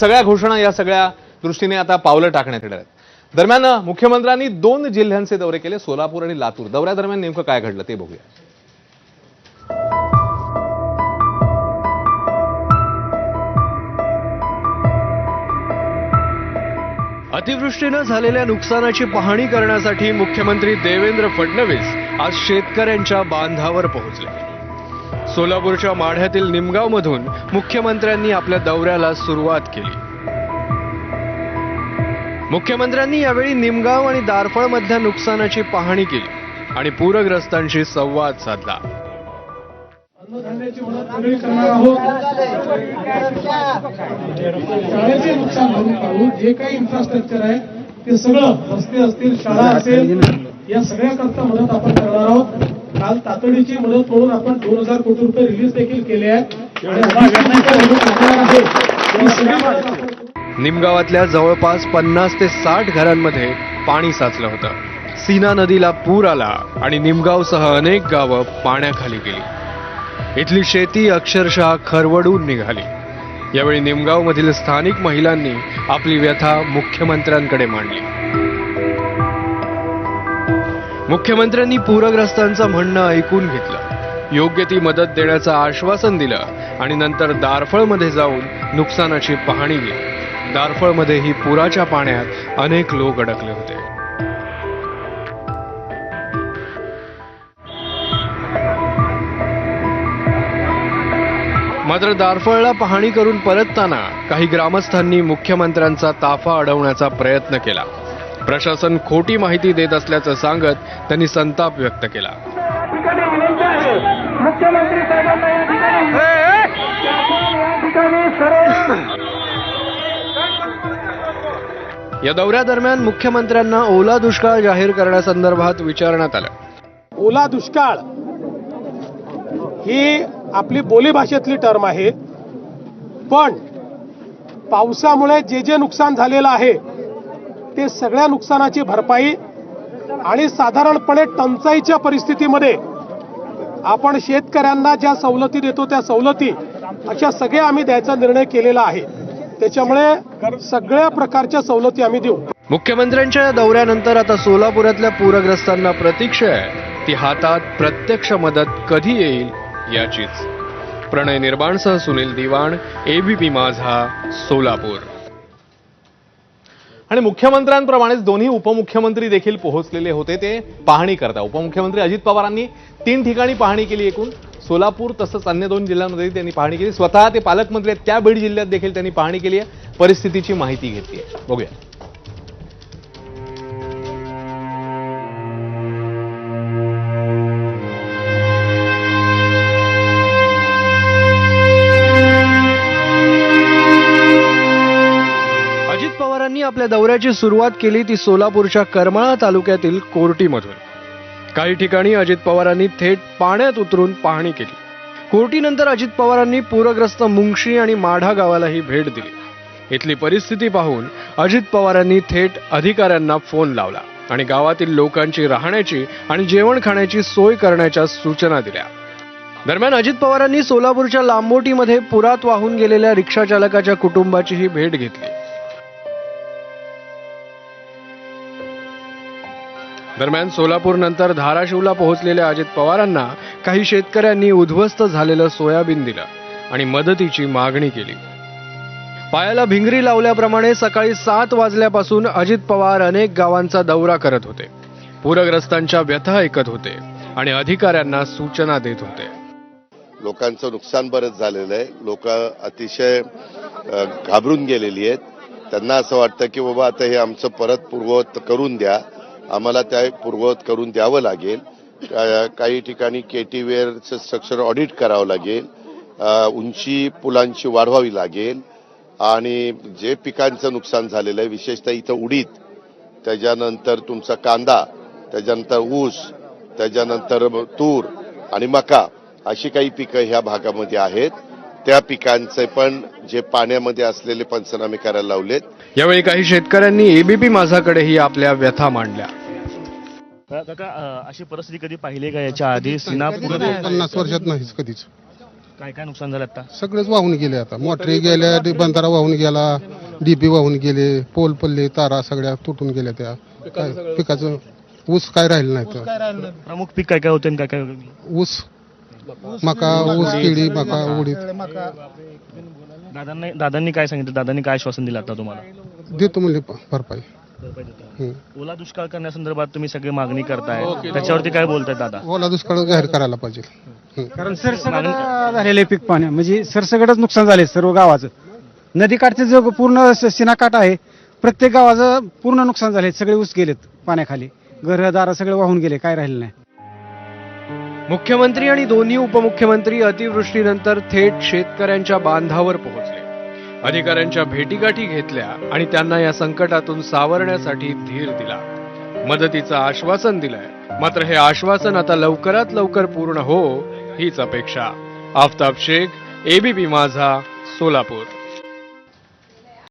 सगळ्या घोषणा या सगळ्या दृष्टीने आता पावलं टाकण्यात येणार आहेत. दरम्यान मुख्यमंत्र्यांनी दोन जिल्ह्यांचे दौरे केले सोलापूर आणि लातूर. दौऱ्यादरम्यान नेमकं काय घडलं ते बघूया. अतिवृष्टीनं झालेल्या नुकसानाची पाहणी करण्यासाठी मुख्यमंत्री देवेंद्र फडणवीस आज शेतकऱ्यांच्या बांधावर पोहोचले. सोलापूरच्या माढ्यातील निमगावमधून मुख्यमंत्र्यांनी आपल्या दौऱ्याला सुरुवात केली. मुख्यमंत्र्यांनी यावेळी निमगाव आणि दारफळमधल्या नुकसानाची पाहणी केली आणि पूरग्रस्तांशी संवाद साधला. आहोत. शाळेचे नुकसान भरून काढू जे काही इन्फ्रास्ट्रक्चर आहे ते सगळं रस्ते असतील शाळा असेल या सगळ्याकरता मदत आपण करणार आहोत. काल तातडीची मदत म्हणून आपण दोन हजार कोटी रुपये रिलीज देखील केले आहेत. निमगावातल्या जवळपास पन्नास ते साठ घरांमध्ये पाणी साचलं होतं. सीना नदीला पूर आला आणि निमगावसह अनेक गावं पाण्याखाली गेली. इथली शेती अक्षरशः खरवडून निघाली. यावेळी निमगावमधील स्थानिक महिलांनी आपली व्यथा मुख्यमंत्र्यांकडे मांडली. मुख्यमंत्र्यांनी पूरग्रस्तांचं म्हणणं ऐकून घेतलं. योग्य ती मदत देण्याचं आश्वासन दिलं आणि नंतर दारफळमध्ये जाऊन नुकसानाची पाहणी केली. दारफळमध्येही पुराच्या पाण्यात अनेक लोक अडकले होते. मात्र दारफळला पाहणी करून परतताना काही ग्रामस्थांनी मुख्यमंत्र्यांचा ताफा अडवण्याचा प्रयत्न केला. प्रशासन खोटी माहिती देत असल्याचं सांगत त्यांनी संताप व्यक्त केला. मुख्यमंत्री साहेबांना या ठिकाणी या दौऱ्यादरम्यान मुख्यमंत्र्यांना ओला दुष्काळ जाहीर करण्यासंदर्भात विचारण्यात आलं. ओला दुष्काळ ही आपली बोलीभाषेतली टर्म आहे. पण पावसामुळे जे जे नुकसान झालेलं आहे ते सगळ्या नुकसानाची भरपाई आणि साधारणपणे टंचाईच्या परिस्थितीमध्ये आपण शेतकऱ्यांना ज्या सवलती देतो त्या सवलती अशा सगळ्या आम्ही द्यायचा निर्णय केलेला आहे. त्याच्यामुळे सगळ्या प्रकारच्या सवलती आम्ही देऊ. मुख्यमंत्र्यांच्या या दौऱ्यानंतर आता सोलापुरातल्या पूरग्रस्तांना प्रतीक्षा आहे. ती हातात प्रत्यक्ष मदत कधी येईल याचीच. प्रणय निर्माणसह सुनील दिवाण एबीपी माझा सोलापूर. आणि मुख्यमंत्र्यांप्रमाणेच दोन्ही उपमुख्यमंत्री देखील पोहोचलेले होते. ते पाहणी करता. उपमुख्यमंत्री अजित पवारांनी तीन ठिकाणी पाहणी केली एकूण. सोलापूर तसंच अन्य दोन जिल्ह्यांमध्ये त्यांनी पाहणी केली. स्वतः ते पालकमंत्री आहेत. त्या बीड जिल्ह्यात देखील त्यांनी पाहणी केली आहे. परिस्थितीची माहिती घेतली आहे. बघूया. आपल्या दौऱ्याची सुरुवात केली ती सोलापूरच्या करमाळा तालुक्यातील कोर्टीमधून. काही ठिकाणी अजित पवारांनी थेट पाण्यात उतरून पाहणी केली. कोर्टीनंतर अजित पवारांनी पूरग्रस्त मुंगशी आणि माढा गावालाही भेट दिली. इथली परिस्थिती पाहून अजित पवारांनी थेट अधिकाऱ्यांना फोन लावला आणि गावातील लोकांची राहण्याची आणि जेवण खाण्याची सोय करण्याच्या सूचना दिल्या. दरम्यान अजित पवारांनी सोलापूरच्या लांबोटीमध्ये पुरात वाहून गेलेल्या रिक्षा चालकाच्या कुटुंबाचीही भेट घेतली. दरम्यान सोलापूर नंतर धाराशिवला पोहोचलेल्या अजित पवारांना काही शेतकऱ्यांनी उद्ध्वस्त झालेलं सोयाबीन दिलं आणि मदतीची मागणी केली. पायाला भिंगरी लावल्याप्रमाणे सकाळी सात वाजल्यापासून अजित पवार अनेक गावांचा दौरा करत होते. पूरग्रस्तांच्या व्यथा ऐकत होते आणि अधिकाऱ्यांना सूचना देत होते. लोकांचं नुकसान बरंच झालेलं आहे. लोक अतिशय घाबरून गेलेली आहेत. त्यांना असं वाटतं की बाबा आता हे आमचं परत पूर्ववत करून द्या. आम्हाला त्या पूर्ववत करून द्यावं लागेल. का- काही ठिकाणी केटीवेअरचं स्ट्रक्चर ऑडिट करावं लागेल. उंची पुलांची वाढवावी लागेल. आणि जे पिकांचं नुकसान झालेलं आहे विशेषतः इथं उडीद त्याच्यानंतर तुमचा कांदा त्याच्यानंतर ऊस त्याच्यानंतर तूर आणि मका अशी काही पिकं ह्या भागामध्ये आहेत. त्या पिकांचे पण जे पाण्यामध्ये असलेले पंचनामे करायला लावलेत. यावेळी काही शेतकऱ्यांनी एबीपी माझाकडेही आपल्या व्यथा मांडल्या. काका अ, अशी परिस्थिती कधी पाहिली का याच्या आधी? सिनापूर पन्नास वर्षात नाहीच कधीच. काय काय नुकसान झालं आता? सगळेच वाहून गेले आता. मोटरी गेल्या डि- बंधारा वाहून गेला डीपी वाहून गेले पोल पल्ले तारा सगळ्या तुटून गेल्या त्या. काय पिकाचं ऊस काय राहिलं नाही तर. प्रमुख पीक काय काय होते आणि काय काय? ऊस. मका ऊस केळी मका उडीद. दादांनी दादांनी काय सांगितलं? दादांनी काय आश्वासन दिलं आता तुम्हाला? देतो म्हणले प- भरपाई. हं. ओला दुष्काळ करण्यासंदर्भात तुम्ही सगळी मागणी करताय. त्याच्यावरती काय बोलताय दादा? ओला दुष्काळ जाहीर करायला पाहिजे. हं. कारण सरसकट झालेले पीक पाणी. म्हणजे सरसकटच नुकसान झाले सर्व गावाचं. नदीकाठचे जो पूर्ण सीनाकाठ आहे प्रत्येक गावाचं पूर्ण नुकसान झाले सगळे ऊस गेलेत पाण्याखाली. घरदार सगळे वाहून गेले काय राहिलं नाही. मुख्यमंत्री आणि दोन्ही उपमुख्यमंत्री अतिवृष्टीनंतर थेट शेतकऱ्यांच्या बांधावर पोहोचले. अधिकाऱ्यांच्या भेटीगाठी घेतल्या आणि त्यांना या संकटातून सावरण्यासाठी धीर दिला. मदतीचं आश्वासन दिलंय. मात्र हे आश्वासन आता लवकरात लवकर पूर्ण हो हीच अपेक्षा. आफताब शेख एबीपी माझा सोलापूर.